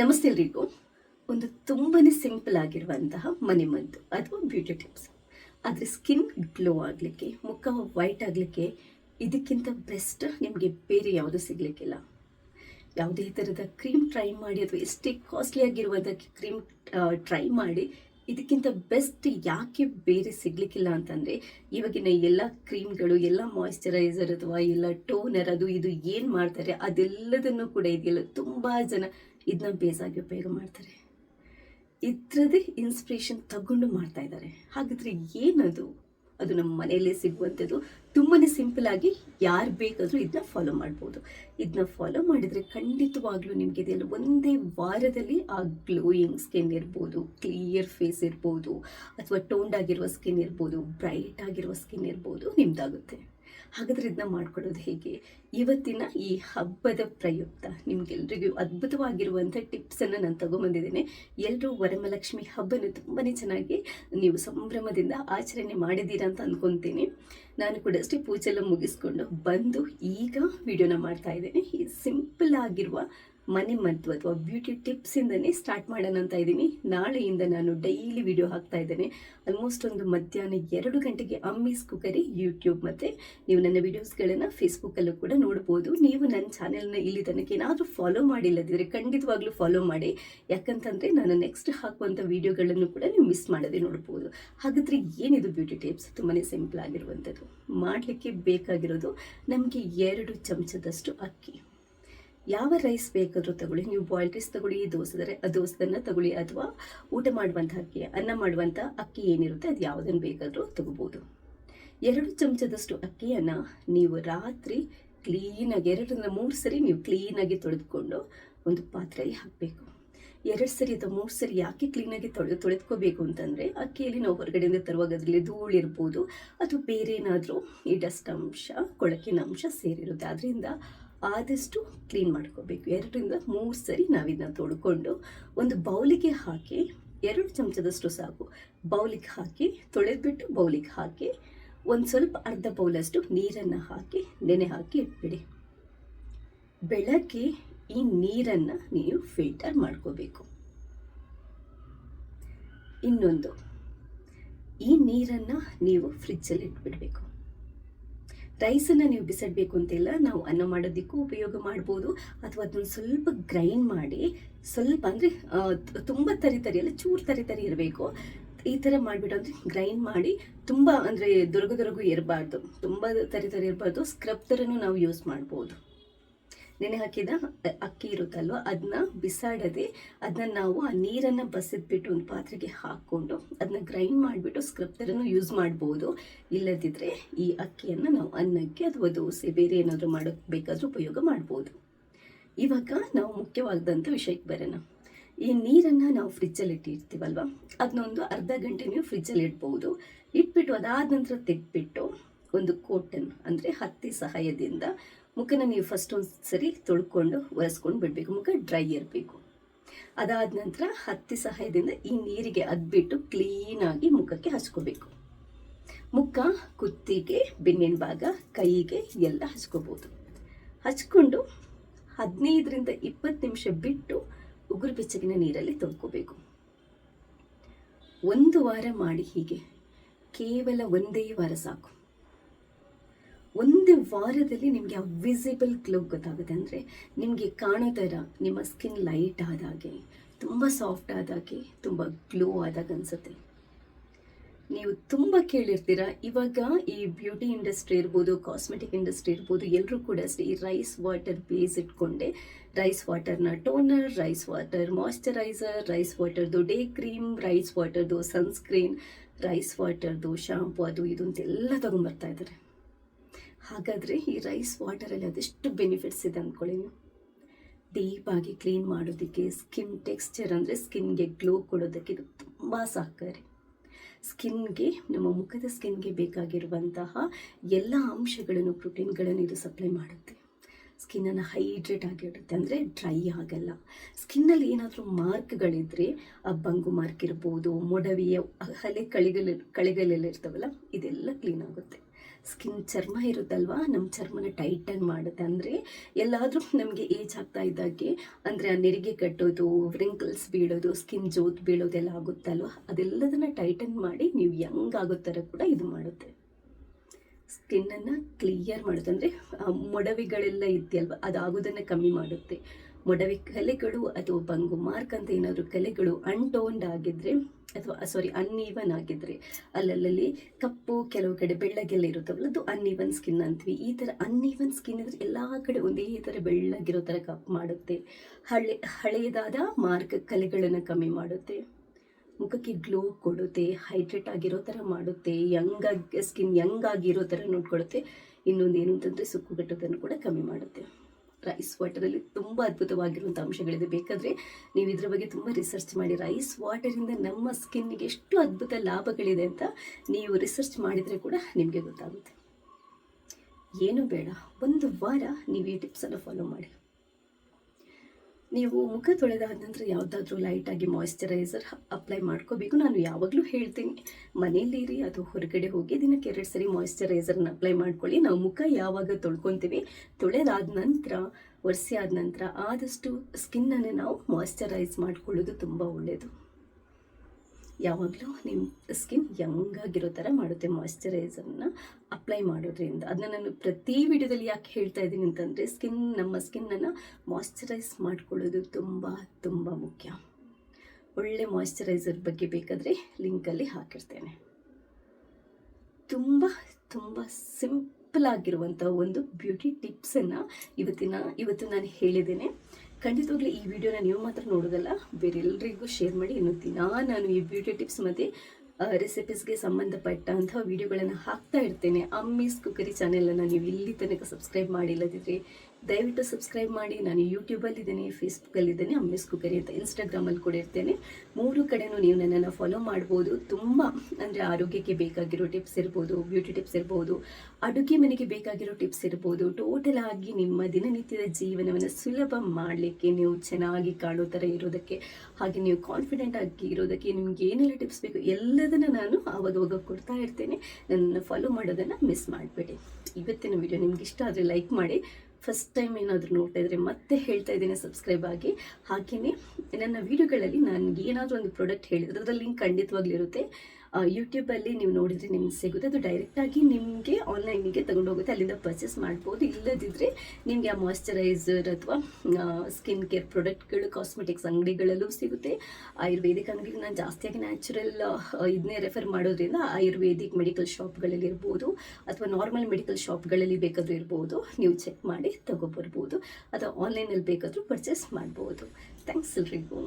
ನಮಸ್ತೆ ಎಲ್ರಿಗೂ. ಒಂದು ತುಂಬಾನೇ ಸಿಂಪಲ್ ಆಗಿರುವಂತಹ ಮನೆಮದ್ದು ಅಥವಾ ಬ್ಯೂಟಿ ಟಿಪ್ಸ್. ಆದರೆ ಸ್ಕಿನ್ ಗ್ಲೋ ಆಗಲಿಕ್ಕೆ, ಮುಖ ವೈಟ್ ಆಗಲಿಕ್ಕೆ ಇದಕ್ಕಿಂತ ಬೆಸ್ಟ್ ನಿಮಗೆ ಬೇರೆ ಯಾವುದು ಸಿಗಲಿಕ್ಕಿಲ್ಲ. ಯಾವುದೇ ಥರದ ಕ್ರೀಮ್ ಟ್ರೈ ಮಾಡಿ, ಅಥವಾ ಎಷ್ಟೇ ಕಾಸ್ಟ್ಲಿ ಆಗಿರುವಂಥ ಕ್ರೀಮ್ ಟ್ರೈ ಮಾಡಿ, ಇದಕ್ಕಿಂತ ಬೆಸ್ಟ್ ಯಾಕೆ ಬೇರೆ ಸಿಗ್ಲಿಕ್ಕಿಲ್ಲ ಅಂತಂದರೆ, ಇವಾಗಿನ ಎಲ್ಲ ಕ್ರೀಮ್ಗಳು, ಎಲ್ಲ ಮಾಯಿಶ್ಚರೈಸರ್ ಅಥವಾ ಎಲ್ಲ ಟೋನರ್ ಅದು ಇದು ಏನು ಮಾಡ್ತಾರೆ ಅದೆಲ್ಲದನ್ನು ಕೂಡ ಇದೆಯಲ್ಲ, ತುಂಬ ಜನ ಇದನ್ನ ಬೇಸಾಗಿ ಉಪಯೋಗ ಮಾಡ್ತಾರೆ. ಇದ್ರದೇ ಇನ್ಸ್ಪಿರೇಷನ್ ತಗೊಂಡು ಮಾಡ್ತಾ ಇದ್ದಾರೆ. ಹಾಗಿದ್ರೆ ಏನದು? ಅದು ನಮ್ಮ ಮನೆಯಲ್ಲೇ ಸಿಗುವಂಥದ್ದು. ತುಂಬಾ ಆಗಿ ಯಾರು ಬೇಕಾದರೂ ಇದನ್ನ ಫಾಲೋ ಮಾಡ್ಬೋದು. ಇದನ್ನ ಫಾಲೋ ಮಾಡಿದರೆ ಖಂಡಿತವಾಗ್ಲೂ ನಿಮಗೆ ಇದೆಯಲ್ಲ ಒಂದೇ ವಾರದಲ್ಲಿ ಆ ಗ್ಲೋಯಿಂಗ್ ಸ್ಕಿನ್ ಇರ್ಬೋದು ಕ್ಲಿಯರ್ ಫೇಸ್ ಇರ್ಬೋದು, ಅಥವಾ ಟೋನ್ಡ್ ಆಗಿರುವ ಸ್ಕಿನ್ ಇರ್ಬೋದು ಬ್ರೈಟ್ ಆಗಿರುವ ಸ್ಕಿನ್ ಇರ್ಬೋದು ನಿಮ್ದಾಗುತ್ತೆ. ಹಾಗಾದ್ರೆ ಇದನ್ನ ಮಾಡ್ಕೊಳ್ಳೋದು ಹೇಗೆ? ಇವತ್ತಿನ ಈ ಹಬ್ಬದ ಪ್ರಯುಕ್ತ ನಿಮ್ಗೆಲ್ರಿಗೂ ಅದ್ಭುತವಾಗಿರುವಂಥ ಟಿಪ್ಸನ್ನು ನಾನು ತಗೊಂಬಂದಿದ್ದೇನೆ. ಎಲ್ಲರೂ ವರಮಲಕ್ಷ್ಮಿ ಹಬ್ಬನ ತುಂಬಾ ಚೆನ್ನಾಗಿ ನೀವು ಸಂಭ್ರಮದಿಂದ ಆಚರಣೆ ಮಾಡಿದ್ದೀರಾ ಅಂತ ಅಂದ್ಕೊತೀನಿ ನಾನು ಕೂಡ ಅಷ್ಟೇ ಪೂಜೆ ಎಲ್ಲ ಮುಗಿಸ್ಕೊಂಡು ಬಂದು ಈಗ ವಿಡಿಯೋನ ಮಾಡ್ತಾ ಇದ್ದೇನೆ. ಈ ಸಿಂಪಲ್ ಆಗಿರುವ ಮನೆ ಮದ್ದು ಅಥವಾ ಬ್ಯೂಟಿ ಟಿಪ್ಸಿಂದನೇ ಸ್ಟಾರ್ಟ್ ಮಾಡೋಣ ಅಂತ ಇದ್ದೀನಿ. ನಾಳೆಯಿಂದ ನಾನು ಡೈಲಿ ವಿಡಿಯೋ ಹಾಕ್ತಾ ಇದ್ದೇನೆ. ಆಲ್ಮೋಸ್ಟ್ ಒಂದು ಮಧ್ಯಾಹ್ನ ಎರಡು ಗಂಟೆಗೆ ಅಮ್ಮಿಸ್ ಕುಕರಿ ಯೂಟ್ಯೂಬ್ ಮತ್ತು ನೀವು ನನ್ನ ವಿಡಿಯೋಸ್ಗಳನ್ನು ಫೇಸ್ಬುಕ್ಕಲ್ಲೂ ಕೂಡ ನೋಡ್ಬೋದು. ನೀವು ನನ್ನ ಚಾನೆಲ್ನ ಇಲ್ಲಿ ತನಕ ಏನಾದರೂ ಫಾಲೋ ಮಾಡಿಲ್ಲದಿದ್ದರೆ ಖಂಡಿತವಾಗ್ಲೂ ಫಾಲೋ ಮಾಡಿ. ಯಾಕಂತಂದರೆ ನಾನು ನೆಕ್ಸ್ಟ್ ಹಾಕುವಂಥ ವಿಡಿಯೋಗಳನ್ನು ಕೂಡ ನೀವು ಮಿಸ್ ಮಾಡದೆ ನೋಡ್ಬೋದು. ಹಾಗಾದರೆ ಏನಿದು ಬ್ಯೂಟಿ ಟಿಪ್ಸ್ ತುಂಬಾ ಸಿಂಪಲ್ ಆಗಿರುವಂಥದ್ದು ಮಾಡಲಿಕ್ಕೆ ಬೇಕಾಗಿರೋದು ನಮಗೆ ಎರಡು ಚಮಚದಷ್ಟು ಅಕ್ಕಿ. ಯಾವ ರೈಸ್ ಬೇಕಾದರೂ ತಗೊಳ್ಳಿ. ನೀವು ಬಾಯ್ಲ್ ರೈಸ್ ತಗೊಳ್ಳಿ ಆ ದೋಸೆದನ್ನು ತಗೊಳ್ಳಿ ಅಥವಾ ಊಟ ಮಾಡುವಂಥ ಅಕ್ಕಿ, ಅನ್ನ ಮಾಡುವಂಥ ಅಕ್ಕಿ ಏನಿರುತ್ತೆ ಅದು ಯಾವುದನ್ನು ಬೇಕಾದರೂ ತಗೋಬೋದು. ಎರಡು ಚಮಚದಷ್ಟು ಅಕ್ಕಿಯನ್ನು ನೀವು ರಾತ್ರಿ ಕ್ಲೀನಾಗಿ ಎರಡರಿಂದ ಮೂರು ಸರಿ ನೀವು ಕ್ಲೀನಾಗಿ ತೊಳೆದುಕೊಂಡು ಒಂದು ಪಾತ್ರೆಯಲ್ಲಿ ಹಾಕಬೇಕು. ಎರಡು ಸರಿ ಅಥವಾ ಮೂರು ಸರಿ ಯಾಕೆ ಕ್ಲೀನಾಗಿ ತೊಳೆದು ತೊಳೆದುಕೋಬೇಕು ಅಂತಂದರೆ ಅಕ್ಕಿಯಲ್ಲಿ ನಾವು ಹೊರಗಡೆಯಿಂದ ತರುವಾಗ ಅದರಲ್ಲಿ ಧೂಳಿರ್ಬೋದು ಅಥವಾ ಬೇರೆ ಏನಾದರೂ ಈ ಡಸ್ಟ್ ಅಂಶ, ಕೊಳಕಿನ ಅಂಶ ಸೇರಿರುತ್ತೆ. ಅದರಿಂದ ಆದಷ್ಟು ಕ್ಲೀನ್ ಮಾಡ್ಕೋಬೇಕು. ಎರಡರಿಂದ ಮೂರು ಸರಿ ನಾವಿದನ್ನ ತೊಳ್ಕೊಂಡು ಒಂದು ಬೌಲಿಗೆ ಹಾಕಿ, ಎರಡು ಚಮಚದಷ್ಟು ಸಾಕು ಬೌಲಿಗೆ ಹಾಕಿ, ತೊಳೆದ್ಬಿಟ್ಟು ಬೌಲಿಗೆ ಹಾಕಿ, ಒಂದು ಸ್ವಲ್ಪ ಅರ್ಧ ಬೌಲಷ್ಟು ನೀರನ್ನು ಹಾಕಿ, ನೆನೆ ಹಾಕಿ ಇಟ್ಬಿಡಿ. ಬೆಳಗ್ಗೆ ಈ ನೀರನ್ನು ನೀವು ಫಿಲ್ಟರ್ ಮಾಡ್ಕೋಬೇಕು. ಇನ್ನೊಂದು, ಈ ನೀರನ್ನು ನೀವು ಫ್ರಿಜ್ಜಲ್ಲಿ ಇಟ್ಬಿಡಬೇಕು. ರೈಸನ್ನು ನೀವು ಬಿಸಾಡಬೇಕು ಅಂತಿಲ್ಲ ನಾವು ಅನ್ನ ಮಾಡೋದಕ್ಕೂ ಉಪಯೋಗ ಮಾಡ್ಬೋದು. ಅಥವಾ ಅದನ್ನು ಸ್ವಲ್ಪ ಗ್ರೈಂಡ್ ಮಾಡಿ, ಸ್ವಲ್ಪ ಅಂದರೆ ತುಂಬ ತರಿ ತರಿ ಅಲ್ಲ, ಚೂರು ತರಿ ತರಿ ಇರಬೇಕು. ಈ ಥರ ಮಾಡಿಬಿಟ್ಟು ಅಂದರೆ ಗ್ರೈಂಡ್ ಮಾಡಿ, ತುಂಬ ಅಂದರೆ ದೊರಗು ದೊರಗು ಇರಬಾರ್ದು. ತುಂಬ ತರಿ ತರಿ ಇರಬಾರ್ದು. ಸ್ಕ್ರಬ್ ಥರನೂ ನಾವು ಯೂಸ್ ಮಾಡ್ಬೋದು. ನೆನೆ ಹಾಕಿದ ಅಕ್ಕಿ ಇರುತ್ತಲ್ವ? ಅದನ್ನ ಬಿಸಾಡದೆ ಅದನ್ನ ನಾವು ಆ ನೀರನ್ನು ಬಸಿದ್ಬಿಟ್ಟು ಒಂದು ಪಾತ್ರೆಗೆ ಹಾಕ್ಕೊಂಡು ಅದನ್ನ ಗ್ರೈಂಡ್ ಮಾಡಿಬಿಟ್ಟು ಸ್ಕ್ರಬ್ ಯೂಸ್ ಮಾಡ್ಬೋದು. ಇಲ್ಲದಿದ್ದರೆ ಈ ಅಕ್ಕಿಯನ್ನು ನಾವು ಅನ್ನಕ್ಕೆ ಅಥವಾ ದೋಸೆ ಬೇರೆ ಏನಾದರೂ ಮಾಡೋಕ್ಕೆ ಉಪಯೋಗ ಮಾಡ್ಬೋದು. ಇವಾಗ ನಾವು ಮುಖ್ಯವಾದಂಥ ವಿಷಯಕ್ಕೆ ಬರೋಣ. ಈ ನೀರನ್ನು ನಾವು ಫ್ರಿಜ್ಜಲ್ಲಿ ಇಟ್ಟಿರ್ತೀವಲ್ವ? ಅದನ್ನೊಂದು ಅರ್ಧ ಗಂಟೆ ನೀವು ಫ್ರಿಜ್ಜಲ್ಲಿ ಇಡ್ಬೋದು. ಇಟ್ಬಿಟ್ಟು ಅದಾದ ನಂತರ ತೆಗೆದ್ಬಿಟ್ಟು ಒಂದು ಕೋಟನ್ ಅಂದರೆ ಹತ್ತಿ ಸಹಾಯದಿಂದ ಮುಖನ ನೀವು ಫಸ್ಟ್ ಒಂದು ಸರಿ ತೊಳ್ಕೊಂಡು ಒರೆಸ್ಕೊಂಡು ಬಿಡಬೇಕು. ಮುಖ ಡ್ರೈ ಇರಬೇಕು. ಅದಾದ ನಂತರ ಹತ್ತಿ ಸಹಾಯದಿಂದ ಈ ನೀರಿಗೆ ಅದ್ಬಿಟ್ಟು ಕ್ಲೀನಾಗಿ ಮುಖಕ್ಕೆ ಹಚ್ಕೋಬೇಕು. ಮುಖ ಕುತ್ತಿಗೆ, ಬೆನ್ನಿನ ಭಾಗ, ಕೈಗೆ ಎಲ್ಲ ಹಚ್ಕೋಬೋದು. ಹಚ್ಕೊಂಡು ಹದಿನೈದರಿಂದ ಇಪ್ಪತ್ತು ನಿಮಿಷ ಬಿಟ್ಟು ಉಗುರು ಬೆಚ್ಚಗಿನ ನೀರಲ್ಲಿ ತೊಳ್ಕೋಬೇಕು. ಒಂದು ವಾರ ಮಾಡಿ ಹೀಗೆ. ಕೇವಲ ಒಂದೇ ವಾರ ಸಾಕು. ಒಂದು ವಾರದಲ್ಲಿ ನಿಮಗೆ ಆ ವಿಸಿಬಲ್ ಗ್ಲೋ ಗೊತ್ತಾಗುತ್ತೆ. ಅಂದರೆ ನಿಮಗೆ ಕಾಣೋ ಥರ, ನಿಮ್ಮ ಸ್ಕಿನ್ ಲೈಟ್ ಆದಾಗೆ, ತುಂಬ ಸಾಫ್ಟ್ ಆದಾಗೆ, ತುಂಬ ಗ್ಲೋ ಆದಾಗ ಅನಿಸುತ್ತೆ. ನೀವು ತುಂಬ ಕೇಳಿರ್ತೀರ? ಇವಾಗ ಈ ಬ್ಯೂಟಿ ಇಂಡಸ್ಟ್ರಿ ಇರ್ಬೋದು ಕಾಸ್ಮೆಟಿಕ್ ಇಂಡಸ್ಟ್ರಿ ಇರ್ಬೋದು ಎಲ್ಲರೂ ಕೂಡ ಅಷ್ಟೇ ಈ ರೈಸ್ ವಾಟರ್ ಬೇಸ್ ಇಟ್ಕೊಂಡೆ. Rice ವಾಟರ್ನ toner rice water moisturiser rice ವಾಟರ್ದು day cream rice ವಾಟರ್ದು ಸನ್ಸ್ಕ್ರೀನ್ ರೈಸ್ ವಾಟರ್ದು ಶಾಂಪು ಅದು ಇದು ಅಂತೆಲ್ಲ ತೊಗೊಂಬರ್ತಾ ಇದ್ದಾರೆ. ಹಾಗಾದರೆ ಈ ರೈಸ್ ವಾಟರಲ್ಲಿ ಅದೆಷ್ಟು ಬೆನಿಫಿಟ್ಸ್ ಇದೆ ಅಂದ್ಕೊಳ್ಳಿ ನೀವು? ಡೀಪಾಗಿ ಕ್ಲೀನ್ ಮಾಡೋದಕ್ಕೆ ಸ್ಕಿನ್ ಟೆಕ್ಸ್ಚರ್ ಅಂದರೆ ಸ್ಕಿನ್ಗೆ ಗ್ಲೋ ಕೊಡೋದಕ್ಕೆ ಇದು ತುಂಬ ಸಹಕಾರಿ. ಸ್ಕಿನ್ಗೆ ನಮ್ಮ ಮುಖದ ಸ್ಕಿನ್ಗೆ ಬೇಕಾಗಿರುವಂತಹ ಎಲ್ಲ ಅಂಶಗಳನ್ನು ಪ್ರೋಟೀನ್ಗಳನ್ನು ಇದು ಸಪ್ಲೈ ಮಾಡುತ್ತೆ. ಸ್ಕಿನ್ನನ್ನು ಹೈಡ್ರೇಟ್ ಆಗಿಡುತ್ತೆ ಅಂದರೆ ಡ್ರೈ ಆಗಲ್ಲ. ಸ್ಕಿನ್ನಲ್ಲಿ ಏನಾದರೂ ಮಾರ್ಕ್ಗಳಿದ್ದರೆ ಆ ಬಂಗು ಮಾರ್ಕ್ ಇರ್ಬೋದು, ಮೊಡವೆಯ ಹಲೆ ಕಳಿಗಲ್ ಕಳೆಗಲೆಲ್ಲ ಇರ್ತವಲ್ಲ, ಇದೆಲ್ಲ ಕ್ಲೀನ್ ಆಗುತ್ತೆ. ಸ್ಕಿನ್ ಚರ್ಮ ಇರುತ್ತಲ್ವಾ ನಮ್ಮ ಚರ್ಮನ ಟೈಟನ್ ಮಾಡುತ್ತೆ ಅಂದರೆ ಎಲ್ಲಾದರೂ ನಮಗೆ ಏಜ್ ಆಗ್ತಾ ಇದ್ದಾಗೆ, ಅಂದರೆ ಆ ನೆರಿಗೆ ಕಟ್ಟೋದು ವ್ರಿಂಕಲ್ಸ್ ಬೀಳೋದು ಸ್ಕಿನ್ ಜೋತ್ ಬೀಳೋದೆಲ್ಲ ಆಗುತ್ತಲ್ವ, ಅದೆಲ್ಲದನ್ನ ಟೈಟನ್ ಮಾಡಿ ನೀವು ಯಂಗ್ ಆಗೋ ಥರ ಕೂಡ ಇದು ಮಾಡುತ್ತೆ. ಸ್ಕಿನ್ನನ್ನು ಕ್ಲಿಯರ್ ಮಾಡುತ್ತೆ. ಅಂದರೆ ಮೊಡವೆಗಳೆಲ್ಲ ಇದೆಯಲ್ವ, ಅದಾಗೋದನ್ನು ಕಮ್ಮಿ ಮಾಡುತ್ತೆ. ಮೊಡವೆ ಕಲೆಗಳು ಅಥವಾ ಬಂಗು ಮಾರ್ಕ್ ಅಂತ ಏನಾದರೂ ಕಲೆಗಳು ಅನ್ಟೋನ್ಡ್ ಆಗಿದ್ದರೆ ಅಥವಾ ಸಾರಿ ಅನ್ಈವನ್ ಆಗಿದ್ದರೆ ಅಲ್ಲಲ್ಲಿ ಕಪ್ಪು, ಕೆಲವು ಕಡೆ ಬೆಳ್ಳಗೆಲ್ಲ ಇರುತ್ತವಲ್ಲ, ಅದು ಅನ್ಈವನ್ ಸ್ಕಿನ್ ಅಂತೀವಿ. ಈ ಥರ ಅನ್ಈವನ್ ಸ್ಕಿನ್ ಇದ್ರೆ ಎಲ್ಲ ಕಡೆ ಒಂದೇ ಥರ ಬೆಳ್ಳಗಿರೋ ಥರ ಕಪ್ ಮಾಡುತ್ತೆ. ಹಳೆ ಹಳೆಯದಾದ ಮಾರ್ಕ್ ಕಲೆಗಳನ್ನು ಕಮ್ಮಿ ಮಾಡುತ್ತೆ. ಮುಖಕ್ಕೆ ಗ್ಲೋ ಕೊಡುತ್ತೆ, ಹೈಡ್ರೇಟ್ ಆಗಿರೋ ಥರ ಮಾಡುತ್ತೆ ಯಂಗ್ ಆಗಿ ಸ್ಕಿನ್ ಯಂಗ್ ಆಗಿರೋ ಥರ ನೋಡ್ಕೊಳುತ್ತೆ. ಇನ್ನೊಂದು ಏನು ಅಂತಂದರೆ ಸುಕ್ಕುಗಟ್ಟೋದನ್ನು ಕೂಡ ಕಮ್ಮಿ ಮಾಡುತ್ತೆ. ರೈಸ್ ವಾಟರಲ್ಲಿ ತುಂಬ ಅದ್ಭುತವಾಗಿರುವಂಥ ಅಂಶಗಳಿದೆ. ಬೇಕಾದರೆ ನೀವು ಇದ್ರ ಬಗ್ಗೆ ತುಂಬ ರಿಸರ್ಚ್ ಮಾಡಿ. ರೈಸ್ ವಾಟರಿಂದ ನಮ್ಮ ಸ್ಕಿನ್ನಿಗೆ ಎಷ್ಟು ಅದ್ಭುತ ಲಾಭಗಳಿದೆ ಅಂತ ನೀವು ರಿಸರ್ಚ್ ಮಾಡಿದರೆ ಕೂಡ ನಿಮಗೆ ಗೊತ್ತಾಗುತ್ತೆ. ಏನು ಬೇಡ. ಒಂದು ವಾರ ನೀವು ಈ ಟಿಪ್ಸನ್ನು ಫಾಲೋ ಮಾಡಿ. ನೀವು ಮುಖ ತೊಳೆದಾದ ನಂತರ ಯಾವುದಾದ್ರೂ ಲೈಟಾಗಿ ಮಾಯಿಶ್ಚರೈಸರ್ ಅಪ್ಲೈ ಮಾಡ್ಕೋಬೇಕು. ನಾನು ಯಾವಾಗಲೂ ಹೇಳ್ತೀನಿ ಮನೆಯಲ್ಲಿರಿ ಅದು ಹೊರಗಡೆ ಹೋಗಿ ದಿನಕ್ಕೆ ಎರಡು ಸರಿ ಮಾಯಿಶ್ಚರೈಸರ್ನ ಅಪ್ಲೈ ಮಾಡ್ಕೊಳ್ಳಿ. ನಾವು ಮುಖ ಯಾವಾಗ ತೊಳ್ಕೊತೀವಿ? ತೊಳೆದಾದ ನಂತರ ಒರೆಸಿ ಆದ ನಂತರ ಆದಷ್ಟು ಸ್ಕಿನ್ನನ್ನು ನಾವು ಮಾಯಿಶ್ಚರೈಸ್ ಮಾಡ್ಕೊಳ್ಳೋದು ತುಂಬ ಒಳ್ಳೆಯದು ಯಾವಾಗಲೂ ನಿಮ್ಮ ಸ್ಕಿನ್ ಯಂಗ್ ಆಗಿರೋ ಥರ ಮಾಡುತ್ತೆ ಮಾಯಿಶ್ಚರೈಸರ್ನ ಅಪ್ಲೈ ಮಾಡೋದ್ರಿಂದ. ಅದನ್ನ ನಾನು ಪ್ರತಿ ವಿಡಿಯೋದಲ್ಲಿ ಯಾಕೆ ಹೇಳ್ತಾ ಇದ್ದೀನಿ ಅಂತಂದರೆ ಸ್ಕಿನ್ ನಮ್ಮ ಸ್ಕಿನ್ನನ್ನು ಮಾಯಿಶ್ಚರೈಸ್ ಮಾಡ್ಕೊಳ್ಳೋದು ತುಂಬ ತುಂಬ ಮುಖ್ಯ. ಒಳ್ಳೆ ಮಾಯಿಶ್ಚರೈಸರ್ ಬಗ್ಗೆ ಬೇಕಾದರೆ ಲಿಂಕಲ್ಲಿ ಹಾಕಿರ್ತೇನೆ. ತುಂಬ ತುಂಬ ಸಿಂಪಲ್ ಆಗಿರುವಂಥ ಒಂದು ಬ್ಯೂಟಿ ಟಿಪ್ಸನ್ನು ಇವತ್ತಿನ, ಇವತ್ತು ನಾನು ಹೇಳಿದ್ದೇನೆ. ಖಂಡಿತವಾಗ್ಲೂ ಈ ವಿಡಿಯೋನ ನೀವು ಮಾತ್ರ ನೋಡೋದಲ್ಲ ಬೇರೆಲ್ಲರಿಗೂ ಶೇರ್ ಮಾಡಿ ಇನ್ನು ದಿನ ನಾನು ಈ ಬ್ಯೂಟಿ ಟಿಪ್ಸ್ ಮತ್ತು ರೆಸಿಪೀಸ್ಗೆ ಸಂಬಂಧಪಟ್ಟಂಥ ವಿಡಿಯೋಗಳನ್ನು ಹಾಕ್ತಾ ಇರ್ತೇನೆ. ಅಮ್ಮೀಸ್ ಕುಕ್ಕರಿ ಚಾನೆಲನ್ನು ನೀವು ಇಲ್ಲಿ ತನಕ ಸಬ್ಸ್ಕ್ರೈಬ್ ಮಾಡಿಲ್ಲದಿದ್ದರೆ ದಯವಿಟ್ಟು ಸಬ್ಸ್ಕ್ರೈಬ್ ಮಾಡಿ. ನಾನು ಯೂಟ್ಯೂಬಲ್ಲಿ ಇದ್ದೀನಿ ಫೇಸ್ಬುಕ್ಕಲ್ಲಿದ್ದೇನೆ ಅಮ್ಮಿಸ್ ಕುಕರಿ ಅಂತ ಇನ್ಸ್ಟಾಗ್ರಾಮಲ್ಲಿ ಕೂಡ ಇರ್ತೇನೆ. ಮೂರು ಕಡೆನೂ ನೀವು ನನ್ನನ್ನು ಫಾಲೋ ಮಾಡ್ಬೋದು. ತುಂಬ ಅಂದರೆ ಆರೋಗ್ಯಕ್ಕೆ ಬೇಕಾಗಿರೋ ಟಿಪ್ಸ್ ಇರ್ಬೋದು ಬ್ಯೂಟಿ ಟಿಪ್ಸ್ ಇರ್ಬೋದು, ಅಡುಗೆ ಮನೆಗೆ ಬೇಕಾಗಿರೋ ಟಿಪ್ಸ್ ಇರ್ಬೋದು ಟೋಟಲ್ ಆಗಿ ನಿಮ್ಮ ದಿನನಿತ್ಯದ ಜೀವನವನ್ನು ಸುಲಭ ಮಾಡಲಿಕ್ಕೆ ನೀವು ಚೆನ್ನಾಗಿ ಕಾಣೋ ಥರ ಇರೋದಕ್ಕೆ, ಹಾಗೆ ನೀವು ಕಾನ್ಫಿಡೆಂಟ್ ಆಗಿ ಇರೋದಕ್ಕೆ ನಿಮ್ಗೆ ಏನೆಲ್ಲ ಟಿಪ್ಸ್ ಬೇಕು ಎಲ್ಲದನ್ನು ನಾನು ಆವಾಗವಾಗ ಕೊಡ್ತಾ ಇರ್ತೇನೆ. ನನ್ನನ್ನು ಫಾಲೋ ಮಾಡೋದನ್ನು ಮಿಸ್ ಮಾಡಬೇಡಿ. ಇವತ್ತಿನ ವಿಡಿಯೋ ನಿಮ್ಗೆ ಇಷ್ಟ ಆದರೆ ಲೈಕ್ ಮಾಡಿ. ಫಸ್ಟ್ ಟೈಮ್ ಏನಾದರೂ ನೋಡ್ತಾ ಇದ್ರೆ ಮತ್ತೆ ಹೇಳ್ತಾ ಇದ್ದೀನಿ ಸಬ್ಸ್ಕ್ರೈಬ್ ಆಗಿ. ಹಾಗೆಯೇ ನನ್ನ ವೀಡಿಯೋಗಳಲ್ಲಿ ನನಗೆ ಏನಾದರೂ ಒಂದು ಪ್ರಾಡಕ್ಟ್ ಹೇಳಿದ್ರೆ ಅದರ ಲಿಂಕ್ ಖಂಡಿತವಾಗ್ಲೂ ಇರುತ್ತೆ ಯೂಟ್ಯೂಬಲ್ಲಿ ನೀವು ನೋಡಿದರೆ ನಿಮ್ಗೆ ಸಿಗುತ್ತೆ. ಅದು ಡೈರೆಕ್ಟಾಗಿ ನಿಮಗೆ ಆನ್ಲೈನಿಗೆ ಹೋಗುತ್ತೆ ಅಲ್ಲಿಂದ ಪರ್ಚೇಸ್ ಮಾಡ್ಬೋದು. ಇಲ್ಲದಿದ್ದರೆ ನಿಮಗೆ ಆ ಮಾಯಶ್ಚರೈಸರ್ ಅಥವಾ ಸ್ಕಿನ್ ಕೇರ್ ಪ್ರಾಡಕ್ಟ್ಗಳು ಕಾಸ್ಮೆಟಿಕ್ಸ್ ಅಂಗಡಿಗಳಲ್ಲೂ ಸಿಗುತ್ತೆ. ಆಯುರ್ವೇದಿಕ್ ಅಂಗಡಿಗೆ ನಾನು ಜಾಸ್ತಿಯಾಗಿ ನ್ಯಾಚುರಲ್ ಇದನ್ನೇ ರೆಫರ್ ಮಾಡೋದ್ರಿಂದ ಆಯುರ್ವೇದಿಕ್ ಮೆಡಿಕಲ್ ಶಾಪ್ಗಳಲ್ಲಿ ಇರ್ಬೋದು ಅಥವಾ ನಾರ್ಮಲ್ ಮೆಡಿಕಲ್ ಶಾಪ್ಗಳಲ್ಲಿ ಬೇಕಾದರೂ ಇರ್ಬೋದು. ನೀವು ಚೆಕ್ ಮಾಡಿ ತಗೊಬರ್ಬೋದು. ಅಥವಾ ಆನ್ಲೈನಲ್ಲಿ ಬೇಕಾದರೂ ಪರ್ಚೇಸ್ ಮಾಡ್ಬೋದು. ಥ್ಯಾಂಕ್ಸ್ ಎಲ್ರಿಗೂ.